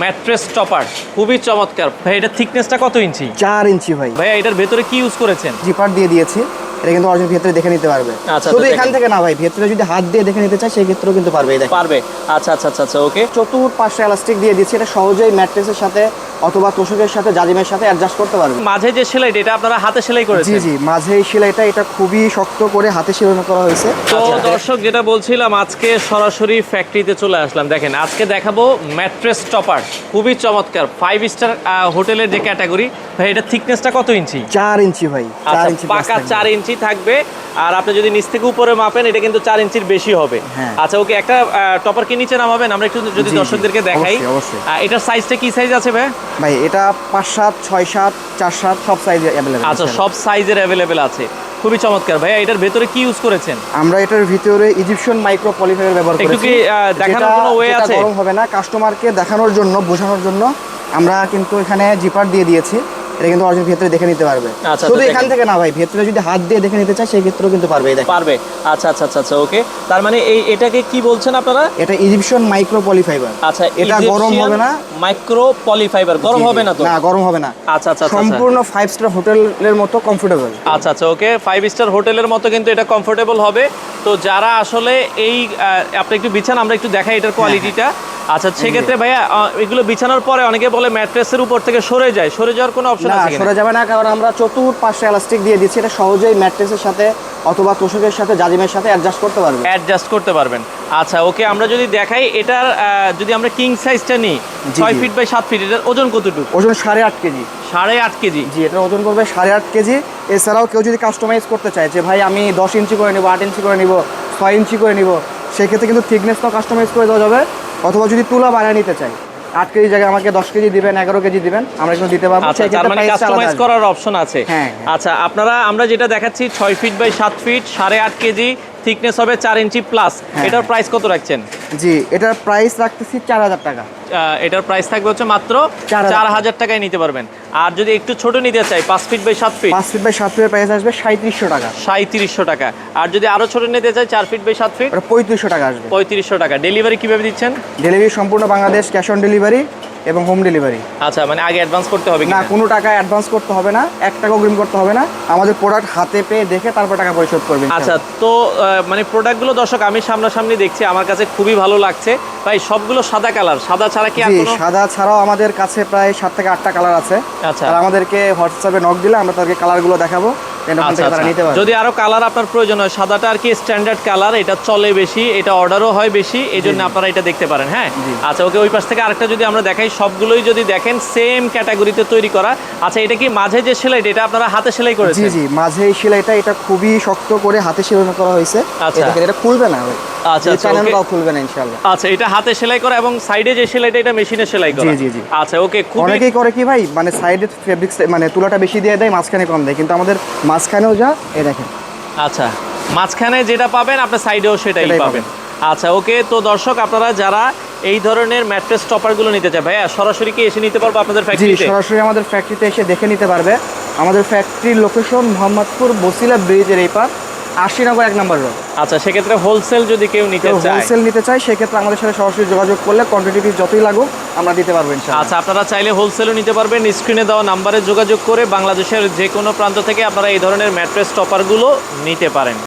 Mattress topper খুবই চমৎকার। ভাই এটা থিকনেসটা কত ইঞ্চি? চার ইঞ্চি ভাই। ভাই এটার ভেতরে কি ইউজ করেছেন? জিপার দিয়ে দিয়েছি। এটা কিন্তু অর্জন ভেতরে দেখে নিতে পারবে। আচ্ছা, শুধু আচ্ছা, এখান থেকে না ভাই ভেতরে যদি হাত দিয়ে দেখে নিতে চায় সেই ক্ষেত্রেও কিন্তু পারবে পারবে। আচ্ছা আচ্ছা আচ্ছা আচ্ছা ওকে। চতুর পাঁচটা এলাস্টিক দিয়ে দিয়েছি। এটা সহজেই ম্যাট্রেসের সাথে অথবা তোষকের সাথে জাজিমের সাথে অ্যাডজাস্ট করতে পারবে। মাঝে যে সেলাই এটা আপনারা হাতে সেলাই জি করেছেন? জি মাঝে এই সেলাইটা এটা খুবই শক্ত করে হাতে সেলানো করা হয়েছে। তো আচ্ছা, দর্শক যেটা বলছিলাম আজকে সরাসরি ফ্যাক্টরিতে চলে আসলাম। দেখেন আজকে দেখাবো ম্যাট্রেস টপার খুবই চমৎকার। ফাইভ স্টার হোটেলের যে ক্যাটাগরি ভাই এটা থিকনেসটা কত ইঞ্চি? চার ইঞ্চি ভাই। চার আচ্ছা ইঞ্চি পাকা। চার ইঞ্চি থাকবে। আর আপনি যদি নিচ থেকে উপরে মাপেন এটা কিন্তু চার ইঞ্চির বেশি হবে। হ্যাঁ। আচ্ছা ওকে একটা টপার কি নিচে নামাবেন? আমরা একটু যদি জি, জি, দর্শকদেরকে দেখাই। এটার সাইজটা কি সাইজ আছে ভাই? ভাই এটা পাঁচ সাত ছয় সাত চার সাত সব সাইজ অ্যাভেলেবেল আচ্ছা সব সাইজের অ্যাভেলেবেল আছে। খুবই চমৎকার। ভাই এটার ভেতরে কি ইউজ করেছেন? আমরা এটার ভিতরে ইজিপশিয়ান মাইক্রো পলিফায়ার ব্যবহার একটু করেছি। কি, দেখানোর কোনো ওয়ে আছে? গরম হবে না কাস্টমারকে দেখানোর জন্য বোঝানোর জন্য আমরা কিন্তু এখানে জিপার দিয়ে দিয়েছি। এটা কিন্তু অরিজিনাল ভেতরে দেখে নিতে পারবে। আচ্ছা, শুধু আচ্ছা, এখান থেকে না ভাই ভেতরে যদি হাত দিয়ে দেখে নিতে চায় সেই ক্ষেত্রেও কিন্তু পারবে পারবে। আচ্ছা আচ্ছা আচ্ছা আচ্ছা ওকে। তার মানে এই এটাকে কি বলছেন আপনারা? এটা ইজিপশিয়ান মাইক্রো পলিফাইবার আচ্ছা এটা গরম হবে না। মাইক্রো পলিফাইবার গরম হবে না তো? না গরম হবে না। আচ্ছা আচ্ছা সম্পূর্ণ ফাইভ স্টার হোটেলের মতো কমফোর্টেবল আচ্ছা আচ্ছা ওকে। ফাইভ স্টার হোটেলের মতো কিন্তু এটা কমফোর্টেবল হবে। তো যারা আসলে এই আপনি একটু বিছান আমরা একটু দেখাই এটার কোয়ালিটিটা আচ্ছা সেক্ষেত্রে ভাইয়া এগুলো বিছানোর পরে অনেকে বলে ম্যাট্রেসের উপর থেকে সরে যায়। সরে যাওয়ার কোনো অপশন না আছে সরে যাবে না কারণ আমরা চতুর পাঁচটা এলাস্টিক দিয়ে দিচ্ছি। এটা সহজেই ম্যাট্রেসের সাথে অথবা তোষকের সাথে জাজিমের সাথে অ্যাডজাস্ট করতে পারবে। অ্যাডজাস্ট করতে পারবেন। আচ্ছা ওকে আমরা যদি দেখাই এটার যদি আমরা কিং সাইজটা নিই ছয় ফিট বাই সাত ফিট এটার ওজন কতটুকু? ওজন সাড়ে আট কেজি। সাড়ে আট কেজি? জি এটার ওজন করবে সাড়ে আট কেজি। এছাড়াও কেউ যদি কাস্টমাইজ করতে চায় যে ভাই আমি দশ ইঞ্চি করে নিব আট ইঞ্চি করে নিব ছয় ইঞ্চি করে নিব সেক্ষেত্রে কিন্তু থিকনেসটাও কাস্টমাইজ করে দেওয়া যাবে। অথবা যদি তুলা বানিয়ে নিতে চাই আট কেজি জায়গায় আমাকে দশ কেজি দিবেন এগারো কেজি দিবেন আমরা কিন্তু দিতে পারব। আচ্ছা মানে কাস্টমাইজ করার অপশন আছে। হ্যাঁ, হ্যাঁ। আচ্ছা আপনারা আমরা যেটা দেখাচ্ছি ছয় ফিট বাই সাত ফিট সাড়ে আট কেজি থিকনেস হবে চার ইঞ্চি প্লাস হ্যাঁ, এটার প্রাইস কত রাখছেন? জি এটার প্রাইস রাখতেছি চার হাজার টাকা। এটার প্রাইস থাকবে হচ্ছে মাত্র চার হাজার চার টাকায় নিতে পারবেন। আর যদি একটু ছোট নিতে চাই পাঁচ ফিট বাই সাত ফিট পাঁচ ফিট বাই সাত ফিটের প্রাইস আসবে সাঁত্রিশশো টাকা। সাঁত্রিশশো টাকা। আর যদি আরও ছোট নিতে চাই চার ফিট বাই সাত ফিট পঁয়ত্রিশশো টাকা আসবে। পঁয়ত্রিশশো টাকা। ডেলিভারি কীভাবে দিচ্ছেন? ডেলিভারি সম্পূর্ণ বাংলাদেশ ক্যাশ অন ডেলিভারি এবং হোম ডেলিভারি আচ্ছা মানে আগে অ্যাডভান্স করতে হবে না কোনো? টাকা অ্যাডভান্স করতে হবে না এক টাকা অগ্রিম করতে হবে না। আমাদের প্রোডাক্ট হাতে পেয়ে দেখে তারপর টাকা পরিশোধ করবেন আচ্ছা তো মানে প্রোডাক্টগুলো দর্শক আমি সামনাসামনি দেখছি আমার কাছে খুবই ভালো লাগছে। ভাই সবগুলো সাদা কালার সাদা ছাড়া কি আর কোনো সাদা ছাড়াও আমাদের কাছে প্রায় সাত থেকে আটটা কালার আছে। আচ্ছা। আর আমাদেরকে হোয়াটসঅ্যাপে নক দিলে আমরা তাদেরকে কালারগুলো দেখাবো। আচ্ছা আচ্ছা। যদি আরও কালার আপনার প্রয়োজন হয় সাদাটা আর কি স্ট্যান্ডার্ড কালার এটা চলে বেশি এটা অর্ডারও হয় বেশি এই জন্য আপনারা এটা দেখতে পারেন হ্যাঁ? আচ্ছা ওকে ওই পাশ থেকে আরেকটা যদি আমরা দেখাই সবগুলোই যদি দেখেন সেম ক্যাটাগরিতে তৈরি করা। আচ্ছা এটা কি মাঝে যে সেলাইটা এটা আপনারা হাতে সেলাই করেছেন? জি জি মাঝে এই সেলাইটা এটা খুবই শক্ত করে হাতে সেলাই করা হয়েছে। আচ্ছা। এটা খুলবে না আচ্ছা, এই আচ্ছা, প্যানেলটাও খুলবে না ইনশাআল্লাহ। আচ্ছা এটা হাতে সেলাই করা এবং সাইডে যে সেলাইটা এটা মেশিনে সেলাই করা। জি, জি, জি। আচ্ছা ওকে খুবই অনেকেই করে কি ভাই মানে সাইডে ফেব্রিক মানে তুলাটা বেশি দিয়ে দেয় মাঝখানে কম দেয়। কিন্তু আমাদের মাঝখানেও যা এই দেখেন। আচ্ছা মাঝখানে যেটা পাবেন আপনার সাইডেও সেটাই পাবেন। আচ্ছা ওকে তো দর্শক আপনারা যারা এই ধরনের ম্যাট্রেস টপারগুলো নিতে চায় ভাইয়া সরাসরি কি এসে নিতে পারব আপনাদের ফ্যাক্টরিতে সরাসরি আমাদের ফ্যাক্টরিতে এসে দেখে নিতে পারবে। আমাদের ফ্যাক্টরির লোকেশন মোহাম্মদপুর বসিলা ব্রিজের এই পার। আশিনগর এক নম্বর রোড আচ্ছা সেক্ষেত্রে হোলসেল যদি কেউ নিতে চায় হোলসেল নিতে চায় সেক্ষেত্রে আমাদের সাথে সরাসরি যোগাযোগ করলে কোয়ান্টিটি যতই লাগুক আমরা দিতে পারব আচ্ছা আপনারা চাইলে হোলসেলও নিতে পারবেন। স্ক্রিনে দেওয়া নাম্বারে যোগাযোগ করে বাংলাদেশের যে কোনো প্রান্ত থেকে আপনারা এই ধরনের ম্যাট্রেস টপারগুলো নিতে পারেন।